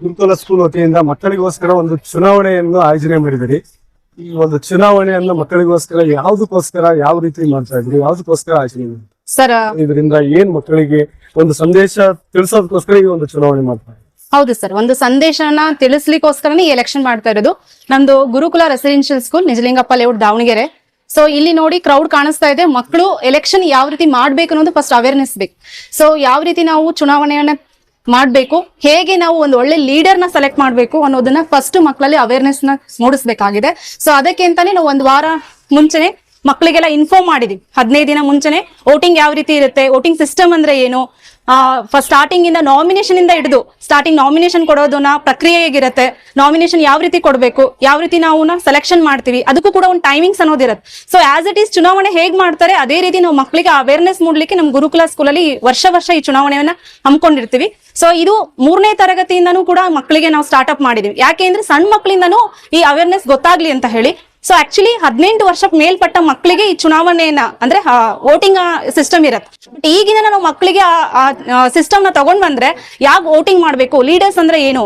ಗುರುಕುಲ school ವತಿಯಿಂದ ಮಕ್ಕಳಿಗೋಸ್ಕರ ಒಂದು ಚುನಾವಣೆಯನ್ನು ಆಯೋಜನೆ ಮಾಡಿದಿರಿ ಈ ಒಂದು ಚುನಾವಣೆಯನ್ನು ಮಕ್ಕಳಿಗೋಸ್ಕರ ಯಾವ್ದಕ್ಕೋಸ್ಕರ ಯಾವ ರೀತಿ ಮಾಡ್ತಾ ಇದ್ರಿ ಯಾವ್ದಕ್ಕೋಸ್ಕರ ಆಯೋಜನೆ? ಸರ್ ಇದರಿಂದ ಏನ್ ಮಕ್ಕಳಿಗೆ ಒಂದು ಸಂದೇಶ ತಿಳಿಸೋದಕ್ಕೋಸ್ಕರ ಈ ಒಂದು ಚುನಾವಣೆ ಮಾಡ್ತಾರೆ ಹೌದು ಸರ್ ಒಂದು ಸಂದೇಶನ ತಿಳಿಸ್ಲಿಕ್ಕೋಸ್ಕರನೇ ಈ ಎಲೆಕ್ಷನ್ ಮಾಡ್ತಾ ಇರೋದು. ನಮ್ದು Gurukula residential school Nijalingappa layout Davanagere. So ಇಲ್ಲಿ ನೋಡಿ ಕ್ರೌಡ್ ಕಾಣಿಸ್ತಾ ಇದೆ. ಮಕ್ಕಳು ಎಲೆಕ್ಷನ್ ಯಾವ ರೀತಿ ಮಾಡ್ಬೇಕು ಅನ್ನೋದು ಫಸ್ಟ್ ಅವೇರ್ನೆಸ್ ಬೇಕು. ಸೊ ಯಾವ ರೀತಿ ನಾವು ಚುನಾವಣೆಯನ್ನ ಮಾಡ್ಬೇಕು. ಹೇಗೆ ನಾವು ಒಂದು ಒಳ್ಳೆ ಲೀಡರ್ನ ಸೆಲೆಕ್ಟ್ ಮಾಡಬೇಕು ಅನ್ನೋದನ್ನ ಫಸ್ಟ್ ಮಕ್ಕಳಲ್ಲಿ ಅವೇರ್ನೆಸ್ನ ಮೂಡಿಸ್ಬೇಕಾಗಿದೆ. ಸೊ ಅದಕ್ಕೆ ಅಂತಾನೆ ನಾವು ಒಂದು ವಾರ ಮುಂಚೆನೆ ಮಕ್ಕಳಿಗೆಲ್ಲ ಇನ್ಫಾರ್ಮ್ ಮಾಡಿದೀವಿ. ಹದಿನೈದು ದಿನ ಮುಂಚೆನೆ ವೋಟಿಂಗ್ ಯಾವ ರೀತಿ ಇರುತ್ತೆ ವೋಟಿಂಗ್ ಸಿಸ್ಟಮ್ ಅಂದ್ರೆ ಏನು ಸ್ಟಾರ್ಟಿಂಗ್ ಇಂದ ನಾಮಿನೇಷನ್ ಇಂದ ಹಿಡಿದು ಸ್ಟಾರ್ಟಿಂಗ್ ನಾಮಿನೇಷನ್ ಕೊಡೋದನ್ನ ಪ್ರಕ್ರಿಯೆ ಹೇಗಿರುತ್ತೆ ನಾಮಿನೇಷನ್ ಯಾವ ರೀತಿ ಕೊಡಬೇಕು, ಯಾವ ರೀತಿ ನಾವು ಸೆಲೆಕ್ಷನ್ ಮಾಡ್ತೀವಿ, ಅದಕ್ಕೂ ಕೂಡ ಒಂದು ಟೈಮಿಂಗ್ಸ್ ಅನ್ನೋದಿರುತ್ತೆ. ಸೊ ಆಸ್ ಇಟ್ ಈಸ್ ಚುನಾವಣೆ ಹೇಗ್ ಮಾಡ್ತಾರೆ, ಅದೇ ರೀತಿ ನಾವು ಮಕ್ಕಳಿಗೆ ಅವೇರ್ನೆಸ್ ಮೂಡ್ಲಿಕ್ಕೆ ನಮ್ಮ ಗುರುಕುಲ ಸ್ಕೂಲಲ್ಲಿ ವರ್ಷ ವರ್ಷ ಈ ಚುನಾವಣೆಯನ್ನ ಹಮ್ಮಿಕೊಂಡಿರ್ತೀವಿ ಸೊ ಇದು ಮೂರನೇ ತರಗತಿಯಿಂದನೂ ಕೂಡ ಮಕ್ಕಳಿಗೆ ನಾವು ಸ್ಟಾರ್ಟ್ಅಪ್ ಮಾಡಿದೀವಿ. ಯಾಕೆ ಅಂದ್ರೆ ಸಣ್ಣ ಮಕ್ಕಳಿಂದನೂ ಈ ಅವೇರ್ನೆಸ್ ಗೊತ್ತಾಗ್ಲಿ ಅಂತ ಹೇಳಿ. ಸೊ ಆಕ್ಚುಲಿ ಹದಿನೆಂಟು ವರ್ಷಕ್ಕೆ ಮೇಲ್ಪಟ್ಟ ಮಕ್ಕಳಿಗೆ ಈ ಚುನಾವಣೆಯನ್ನ ಅಂದ್ರೆ ವೋಟಿಂಗ್ ಸಿಸ್ಟಮ್ ಇರತ್ತೆ. ಬಟ್ ಈಗಿನ ನಾವು ಮಕ್ಕಳಿಗೆ ಸಿಸ್ಟಮ್ನ ತಗೊಂಡ್ ಬಂದ್ರೆ ಯಾವ ವೋಟಿಂಗ್ ಮಾಡ್ಬೇಕು? ಲೀಡರ್ಸ್ ಅಂದ್ರೆ ಏನು?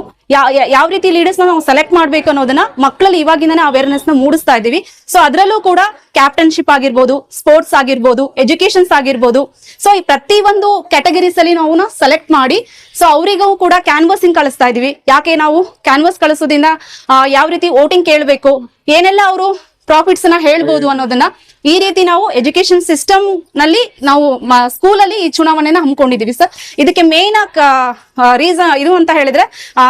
ಯಾವ ರೀತಿ ಲೀಡರ್ಸ್ ನಾವು ಸೆಲೆಕ್ಟ್ ಮಾಡ್ಬೇಕು ಅನ್ನೋದನ್ನ ಮಕ್ಕಳಲ್ಲಿ ಇವಾಗಿಂದನೇ ಅವೇರ್ನೆಸ್ನ ಮೂಡಿಸ್ತಾ ಇದೀವಿ ಸೊ ಅದರಲ್ಲೂ ಕೂಡ ಕ್ಯಾಪ್ಟನ್ಶಿಪ್ ಆಗಿರ್ಬೋದು ಸ್ಪೋರ್ಟ್ಸ್ ಆಗಿರ್ಬೋದು ಎಜುಕೇಶನ್ಸ್ ಆಗಿರ್ಬೋದು. ಸೊ ಈ ಪ್ರತಿ ಒಂದು ಕ್ಯಾಟಗರೀಸ್ ಅಲ್ಲಿ ನಾವು ಸೆಲೆಕ್ಟ್ ಮಾಡಿ ಸೊ ಅವರಿಗೂ ಕೂಡ ಕ್ಯಾನ್ವಸಿಂಗ್ ಕಳಿಸ್ತಾ ಇದೀವಿ ಯಾಕೆ ನಾವು ಕ್ಯಾನ್ವಸ್ ಕಳಿಸೋದ್ರಿಂದ ಆ, ಯಾವ ರೀತಿ ವೋಟಿಂಗ್ ಕೇಳಬೇಕು? ಏನೆಲ್ಲ ಅವರು ಪ್ರಾಫಿಟ್ಸ್ನ ಹೇಳ್ಬೋದು ಅನ್ನೋದನ್ನ ಈ ರೀತಿ ನಾವು ಎಜುಕೇಶನ್ ಸಿಸ್ಟಮ್ನಲ್ಲಿ ನಾವು ಸ್ಕೂಲ್ ಅಲ್ಲಿ ಈ ಚುನಾವಣೆನ ಹಮ್ಮಿಕೊಂಡಿದೀವಿ ಸರ್ ಇದಕ್ಕೆ ಮೇನ್ ರೀಸನ್ ಇದು ಅಂತ ಹೇಳಿದ್ರೆ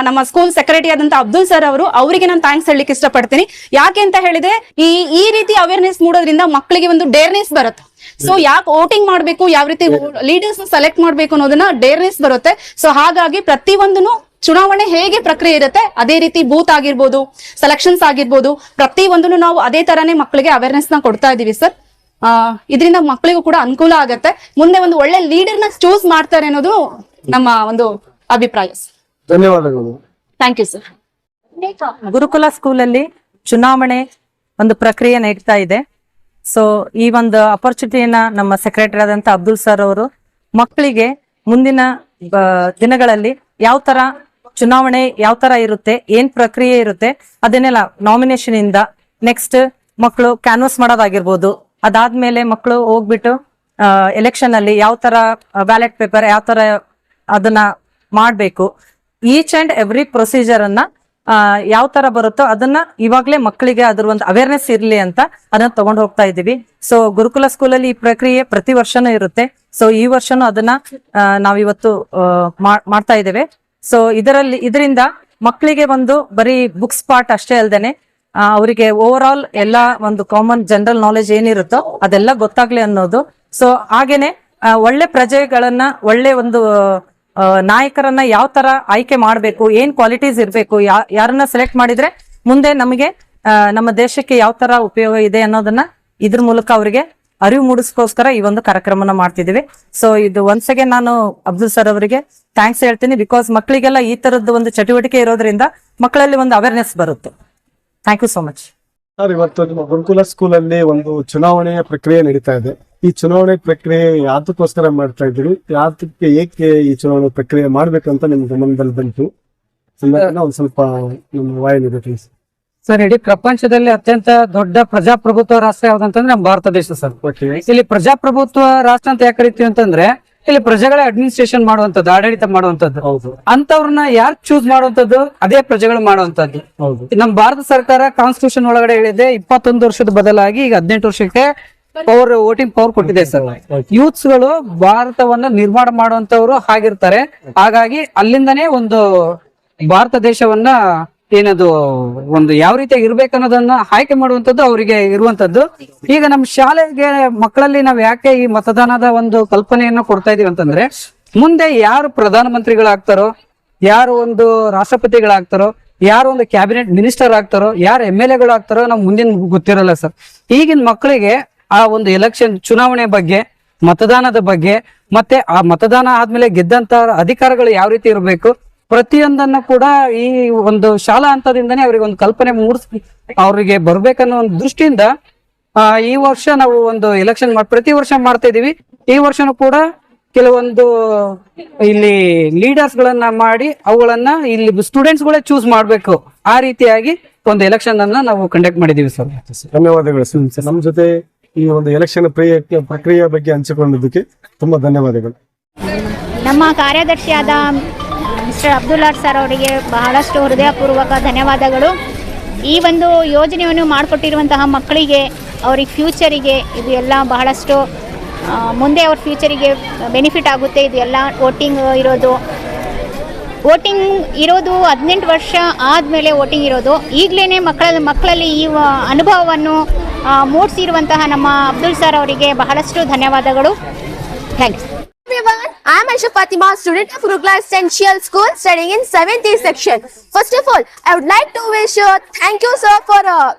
ನಮ್ಮ ಸ್ಕೂಲ್ ಸೆಕ್ರೆಟರಿ ಆದಂತ ಅಬ್ದುಲ್ ಸರ್ ಅವರು ಅವರಿಗೆ ನಾನು ಥ್ಯಾಂಕ್ಸ್ ಹೇಳಲಿಕ್ಕೆ ಇಷ್ಟಪಡ್ತೀನಿ. ಯಾಕೆ ಅಂತ ಹೇಳಿದ್ರೆ ಈ ಈ ರೀತಿ ಅವೇರ್ನೆಸ್ ಮೂಡೋದ್ರಿಂದ ಮಕ್ಕಳಿಗೆ ಒಂದು ಡೇರ್ನೆಸ್ ಬರುತ್ತೆ. ಸೊ ಯಾಕೆ ವೋಟಿಂಗ್ ಮಾಡ್ಬೇಕು ಯಾವ ರೀತಿ ಲೀಡರ್ಸ್ ಸೆಲೆಕ್ಟ್ ಮಾಡ್ಬೇಕು ಅನ್ನೋದನ್ನ ಡೇರ್ನೆಸ್ ಬರುತ್ತೆ. ಸೊ ಹಾಗಾಗಿ ಪ್ರತಿ ಒಂದನು ಚುನಾವಣೆ ಹೇಗೆ ಪ್ರಕ್ರಿಯೆ ಇರುತ್ತೆ ಅದೇ ರೀತಿ ಬೂತ್ ಆಗಿರ್ಬೋದು ಸೆಲೆಕ್ಷನ್ಸ್ ಆಗಿರ್ಬೋದು ಪ್ರತಿ ಒಂದನ್ನು ನಾವು ಅದೇ ತರಾನೇ ಮಕ್ಕಳಿಗೆ ಅವೇರ್ನೆಸ್ನ ಕೊಡ್ತಾ ಇದೀವಿ ಸರ್. ಆ ಇದರಿಂದ ಮಕ್ಕಳಿಗೂ ಕೂಡ ಅನುಕೂಲ ಆಗತ್ತೆ. ಮುಂದೆ ಒಂದು ಒಳ್ಳೆ ಲೀಡರ್ನ ಚೂಸ್ ಮಾಡ್ತಾರೆ ಅನ್ನೋದು ನಮ್ಮ ಒಂದು ಅಭಿಪ್ರಾಯ ಧನ್ಯವಾದಗಳು. ಥ್ಯಾಂಕ್ ಯು ಸರ್ ಗುರುಕುಲ ಸ್ಕೂಲಲ್ಲಿ ಚುನಾವಣೆ ಒಂದು ಪ್ರಕ್ರಿಯೆ ನಡೀತಾ ಇದೆ. ಸೊ ಈ ಒಂದು ಅಪರ್ಚುನಿಟಿಯನ್ನ ನಮ್ಮ ಸೆಕ್ರೆಟರಿ ಆದಂತ ಅಬ್ದುಲ್ ಸರ್ ಅವರು ಮಕ್ಕಳಿಗೆ ಮುಂದಿನ ದಿನಗಳಲ್ಲಿ ಯಾವ ತರ ಚುನಾವಣೆ ಯಾವ ತರ ಇರುತ್ತೆ, ಏನ್ ಪ್ರಕ್ರಿಯೆ ಇರುತ್ತೆ, ಅದನ್ನೆಲ್ಲ ನಾಮಿನೇಷನ್ ಇಂದ ನೆಕ್ಸ್ಟ್ ಮಕ್ಕಳು ಕ್ಯಾನ್ವಸ್ ಮಾಡೋದಾಗಿರ್ಬೋದು. ಅದಾದ್ಮೇಲೆ ಮಕ್ಕಳು ಹೋಗ್ಬಿಟ್ಟು ಎಲೆಕ್ಷನ್ ಅಲ್ಲಿ ಯಾವ ತರ ಬ್ಯಾಲೆಟ್ ಪೇಪರ್ ಯಾವ ತರ ಅದನ್ನ ಮಾಡ್ಬೇಕು. ಈಚ್ ಅಂಡ್ ಎವ್ರಿ ಪ್ರೊಸೀಜರ್ ಅನ್ನ ಯಾವ ತರ ಬರುತ್ತೋ ಅದನ್ನ ಇವಾಗ್ಲೇ ಮಕ್ಕಳಿಗೆ ಅದ್ರ ಒಂದು ಅವೇರ್ನೆಸ್ ಇರ್ಲಿ ಅಂತ ಅದನ್ನ ತಗೊಂಡು ಹೋಗ್ತಾ ಇದೀವಿ ಸೊ ಗುರುಕುಲ ಸ್ಕೂಲಲ್ಲಿ ಈ ಪ್ರಕ್ರಿಯೆ ಪ್ರತಿ ವರ್ಷನೂ ಇರುತ್ತೆ. ಸೊ ಈ ವರ್ಷನೂ ಅದನ್ನ ನಾವಿವತ್ತು ಮಾಡ್ತಾ ಇದ್ದೇವೆ. ಸೊ ಇದರಲ್ಲಿ ಇದರಿಂದ ಮಕ್ಕಳಿಗೆ ಒಂದು ಬರೀ ಬುಕ್ಸ್ ಪಾರ್ಟ್ ಅಷ್ಟೇ ಅಲ್ದೇನೆ ಆ, ಅವರಿಗೆ ಓವರ್ ಆಲ್ ಎಲ್ಲ ಒಂದು ಕಾಮನ್ ಜನರಲ್ ನಾಲೆಜ್ ಏನಿರುತ್ತೋ ಅದೆಲ್ಲ ಗೊತ್ತಾಗ್ಲಿ ಅನ್ನೋದು. ಸೊ ಹಾಗೇನೆ ಒಳ್ಳೆ ಪ್ರಜೆಗಳನ್ನ ಒಳ್ಳೆ ಒಂದು ನಾಯಕರನ್ನ ಯಾವ ತರ ಆಯ್ಕೆ ಮಾಡಬೇಕು ಏನ್ ಕ್ವಾಲಿಟೀಸ್ ಇರಬೇಕು ಯಾರನ್ನ ಸೆಲೆಕ್ಟ್ ಮಾಡಿದ್ರೆ ಮುಂದೆ ನಮಗೆ ನಮ್ಮ ದೇಶಕ್ಕೆ ಯಾವ ತರ ಉಪಯೋಗ ಇದೆ ಅನ್ನೋದನ್ನ ಇದ್ರ ಮೂಲಕ ಅವರಿಗೆ ಅರಿವು ಮೂಡಿಸ್ಕೋಸ್ಕರ ಈ ಒಂದು ಕಾರ್ಯಕ್ರಮನ ಮಾಡ್ತಿದ್ದೀವಿ. ಸೊ ಇದು ಒನ್ಸ್ ಅಗೇನ್ ನಾನು ಅಬ್ದುಲ್ ಸರ್ ಅವರಿಗೆ ಥ್ಯಾಂಕ್ಸ್ ಹೇಳ್ತೀನಿ. ಬಿಕಾಸ್ ಮಕ್ಕಳಿಗೆಲ್ಲ ಈ ತರದ್ದು ಒಂದು ಚಟುವಟಿಕೆ ಇರೋದ್ರಿಂದ ಮಕ್ಕಳಲ್ಲಿ ಒಂದು ಅವೇರ್ನೆಸ್ ಬರುತ್ತೆ. Thank you so much sir, ಇವತ್ತು ನಿಮ್ಮ ಗುರುಕುಲ ಸ್ಕೂಲ್ ಅಲ್ಲಿ ಒಂದು ಚುನಾವಣೆಯ ಪ್ರಕ್ರಿಯೆ ನಡೀತಾ ಇದೆ. ಈ ಚುನಾವಣೆ ಪ್ರಕ್ರಿಯೆ ಯಾತಕ್ಕೋಸ್ಕರ ಮಾಡ್ತಾ ಇದ್ದೀವಿ ಯಾತಕ್ಕೆ ಏಕೆ ಈ ಚುನಾವಣೆ ಪ್ರಕ್ರಿಯೆ ಮಾಡ್ಬೇಕಂತ ನಿಮ್ ಗಮನದಲ್ಲಿ ಬಂತು? ಒಂದ್ ಸ್ವಲ್ಪ ನಿಮ್ಮ ವಾಯನಿದೆ ಪ್ಲೀಸ್ ಸರ್ ಇಡೀ ಪ್ರಪಂಚದಲ್ಲಿ ಅತ್ಯಂತ ದೊಡ್ಡ ಪ್ರಜಾಪ್ರಭುತ್ವ ರಾಷ್ಟ್ರ ಯಾವ್ದಂತಂದ್ರೆ ನಮ್ಮ ಭಾರತ ದೇಶ ಸರ್. ಇಲ್ಲಿ ಪ್ರಜಾಪ್ರಭುತ್ವ ರಾಷ್ಟ್ರ ಅಂತ ಯಾಕೆ ಕರಿತೀವಿ ಅಂತಂದ್ರೆ ಇಲ್ಲಿ ಪ್ರಜೆಗಳ ಅಡ್ಮಿನಿಸ್ಟ್ರೇಷನ್ ಮಾಡುವಂತದ್ದು ಆಡಳಿತ ಮಾಡುವಂತದ್ದು ಅಂತವ್ರನ್ನ ಯಾರು ಚೂಸ್ ಮಾಡುವಂತದ್ದು ಅದೇ ಪ್ರಜೆಗಳು ಮಾಡುವಂತದ್ದು ನಮ್ಮ ಭಾರತ ಸರ್ಕಾರ ಕಾನ್ಸ್ಟಿಟ್ಯೂಷನ್ ಒಳಗಡೆ ಹೇಳಿದೆ ಇಪ್ಪತ್ತೊಂದು ವರ್ಷದ ಬದಲಾಗಿ ಈಗ ಹದಿನೆಂಟು ವರ್ಷಕ್ಕೆ ಪವರ್ ವೋಟಿಂಗ್ ಪವರ್ ಕೊಟ್ಟಿದೆ ಸರ್. ಯೂತ್ಸ್ಗಳು ಭಾರತವನ್ನ ನಿರ್ಮಾಣ ಮಾಡುವಂತವ್ರು ಆಗಿರ್ತಾರೆ. ಹಾಗಾಗಿ ಅಲ್ಲಿಂದನೇ ಒಂದು ಭಾರತ ದೇಶವನ್ನ ಏನದು, ಒಂದು ಯಾವ ರೀತಿಯಾಗಿ ಇರ್ಬೇಕನ್ನೋದನ್ನ ಆಯ್ಕೆ ಮಾಡುವಂತದ್ದು ಅವರಿಗೆ ಇರುವಂತದ್ದು ಈಗ ನಮ್ಮ ಶಾಲೆಗೆ ಮಕ್ಕಳಲ್ಲಿ ನಾವ್ ಯಾಕೆ ಈ ಮತದಾನದ ಒಂದು ಕಲ್ಪನೆಯನ್ನ ಕೊಡ್ತಾ ಇದೀವಿ ಅಂತಂದ್ರೆ, ಮುಂದೆ ಯಾರು ಪ್ರಧಾನಮಂತ್ರಿಗಳಾಗ್ತಾರೋ, ಯಾರು ಒಂದು ರಾಷ್ಟ್ರಪತಿಗಳಾಗ್ತಾರೋ, ಯಾರು ಒಂದು ಕ್ಯಾಬಿನೆಟ್ ಮಿನಿಸ್ಟರ್ ಆಗ್ತಾರೋ, ಯಾರು ಎಂ ಎಲ್ ಎಗಳು ಆಗ್ತಾರೋ ನಮ್ ಮುಂದಿನ ಗೊತ್ತಿರಲ್ಲ ಸರ್. ಈಗಿನ ಮಕ್ಕಳಿಗೆ ಆ ಒಂದು ಎಲೆಕ್ಷನ್ ಚುನಾವಣೆ ಬಗ್ಗೆ, ಮತದಾನದ ಬಗ್ಗೆ, ಮತ್ತೆ ಆ ಮತದಾನ ಆದ್ಮೇಲೆ ಗೆದ್ದಂತ ಅಧಿಕಾರಗಳು ಯಾವ ರೀತಿ ಇರಬೇಕು ಪ್ರತಿಯೊಂದನ್ನ ಕೂಡ ಈ ಒಂದು ಶಾಲಾ ಹಂತದಿಂದನೇ ಅವರಿಗೆ ಒಂದು ಕಲ್ಪನೆ ಮೂಡಿಸಿ ಅವರಿಗೆ ಬರ್ಬೇಕನ್ನೋ ಒಂದು ದೃಷ್ಟಿಯಿಂದ ಆ, ಈ ವರ್ಷ ನಾವು ಒಂದು ಎಲೆಕ್ಷನ್ ಮಾಡಿ ಪ್ರತಿ ವರ್ಷ ಮಾಡ್ತಾ ಇದೀವಿ ಈ ವರ್ಷನೂ ಕೂಡ ಕೆಲವೊಂದು ಇಲ್ಲಿ ಲೀಡರ್ಸ್ ಗಳನ್ನ ಮಾಡಿ ಅವುಗಳನ್ನ ಇಲ್ಲಿ ಸ್ಟೂಡೆಂಟ್ಸ್ ಗಳೇ ಚೂಸ್ ಮಾಡ್ಬೇಕು. ಆ ರೀತಿಯಾಗಿ ಒಂದು ಎಲೆಕ್ಷನ್ ಅನ್ನ ನಾವು ಕಂಡಕ್ಟ್ ಮಾಡಿದೀವಿ ಸರ್. ಧನ್ಯವಾದಗಳು ಸರ್. ನಮ್ಮ ಜೊತೆ ಈ ಒಂದು ಎಲೆಕ್ಷನ್ ಪ್ರಕ್ರಿಯೆ ಬಗ್ಗೆ ಹಂಚಿಕೊಂಡಿದ್ದಕ್ಕೆ ತುಂಬಾ ಧನ್ಯವಾದಗಳು. ನಮ್ಮ ಕಾರ್ಯದರ್ಶಿಯಾದ ಮಿಸ್ಟರ್ ಅಬ್ದುಲ್ಲಾರ್ ಸರ್ ಅವರಿಗೆ ಬಹಳಷ್ಟು ಹೃದಯಪೂರ್ವಕ ಧನ್ಯವಾದಗಳು. ಈ ಒಂದು ಯೋಜನೆಯನ್ನು ಮಾಡಿಕೊಟ್ಟಿರುವಂತಹ ಮಕ್ಕಳಿಗೆ, ಅವ್ರಿಗೆ ಫ್ಯೂಚರಿಗೆ ಇದು ಎಲ್ಲ ಬಹಳಷ್ಟು ಮುಂದೆ ಅವ್ರ ಫ್ಯೂಚರಿಗೆ ಬೆನಿಫಿಟ್ ಆಗುತ್ತೆ. ಇದು ಎಲ್ಲ ವೋಟಿಂಗ್ ಇರೋದು. ವೋಟಿಂಗ್ ಇರೋದು ಹದಿನೆಂಟು ವರ್ಷ ಆದಮೇಲೆ ವೋಟಿಂಗ್ ಇರೋದು. ಈಗಲೇ ಮಕ್ಕಳ ಮಕ್ಕಳಲ್ಲಿ ಈ ಅನುಭವವನ್ನು ಮೂಡಿಸಿರುವಂತಹ ನಮ್ಮ ಅಬ್ದುಲ್ ಸರ್ ಅವರಿಗೆ ಬಹಳಷ್ಟು ಧನ್ಯವಾದಗಳು. Thanks everyone. I am Aisha Fatima, student of Rugla Essential School, studying in 7th A section. First of all, I would like to wish uh, thank you, sir, for uh,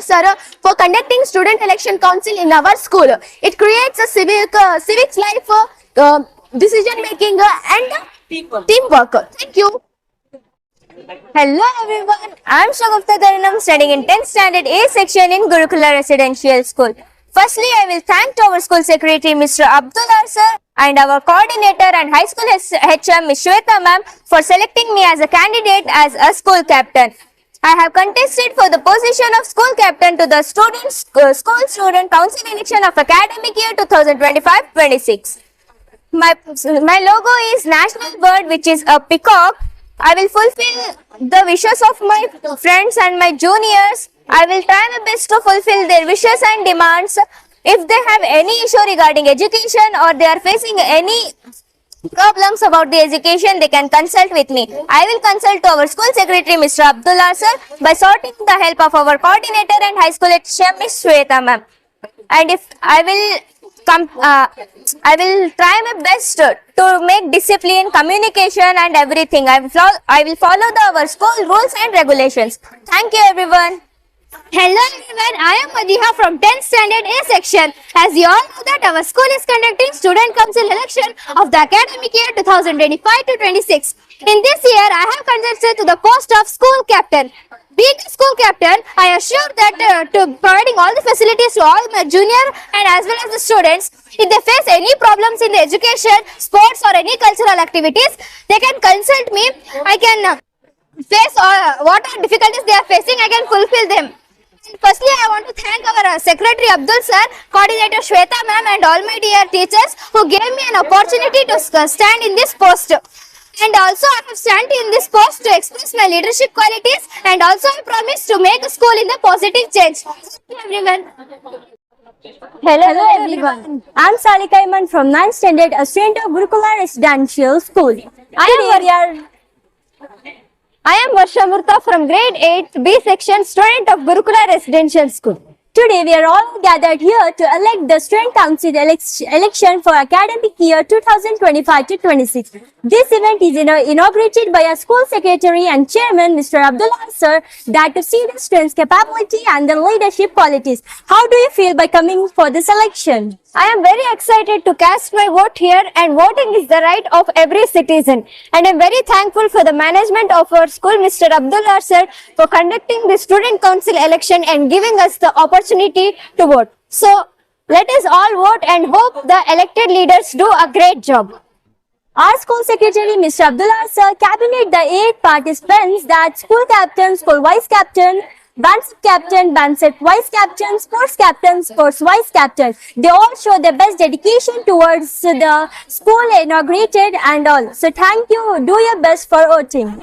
sir, for conducting student election council in our school. It creates a civic uh, civics life, uh, uh, decision making, uh, and uh, teamwork. Thank you. Hello everyone, I am Shagufta Dharanam studying in 10th standard A section in Gurukula Residential School. Firstly, I will thank our school secretary Mr. Abdullah sir and our coordinator and high school HM Ms. Shweta ma'am for selecting me as a candidate as a school captain. I have contested for the position of school captain to the students uh, school student council election of academic year 2025-26. My my logo is national bird, which is a peacock. I will fulfill the wishes of my friends and my juniors. I will try my best to fulfill their wishes and demands. If they have any issue regarding education or they are facing any problems about the education, they can consult with me. I will consult our school secretary, Mr. Abdullah sir, by sorting the help of our coordinator and high school HM, Ms. Shweta ma'am. And if I will come, uh, I will try my best to, make discipline, communication, and everything. I will, flo- I will follow the our school rules and regulations. Thank you, everyone. Hello everyone, I am Madiha from 10th standard A section. As you all know that our school is conducting student council election of the academic year 2025 to 26. In this year, I have contested to the post of school captain. Being a school captain, I assure that uh, to providing all the facilities to all my junior and as well as the students. If they face any problems in the education, sports or any cultural activities, they can consult me. I can uh, face uh, what are difficulties they are facing, I can fulfill them. Firstly, I want to thank our uh, Secretary Abdul Sir, Coordinator Shweta Ma'am and all my dear teachers who gave me an opportunity to stand in this post. And also I have stand in this post to express my leadership qualities and also I promise to make the school in the positive change. Thank everyone. Hello, everyone. I'm Salika Iman from 9th standard, a student of Gurukula Residential School. I am we are I am Varsha Murtha from grade 8 B section student of Gurukula Residential School. Today we are all gathered here to elect the student council election for academic year 2025 to 26. This event is inaugurated by our school secretary and chairman Mr. Abdullah sir that to see the students' capability and the leadership qualities. How do you feel by coming for this election? I am very excited to cast my vote here and voting is the right of every citizen. And I am very thankful for the management of our school, Mr. Abdullah sir, for conducting the student council election and giving us the opportunity to vote. So, let us all vote and hope the elected leaders do a great job. Our school secretary, Mr. Abdullah sir, cabinet the eight participants that school captains, school vice captain, band captain, band vice captain, sports captain, sports vice captain. They all show their best dedication towards the school inaugurated and all. So thank you. Do your best for voting.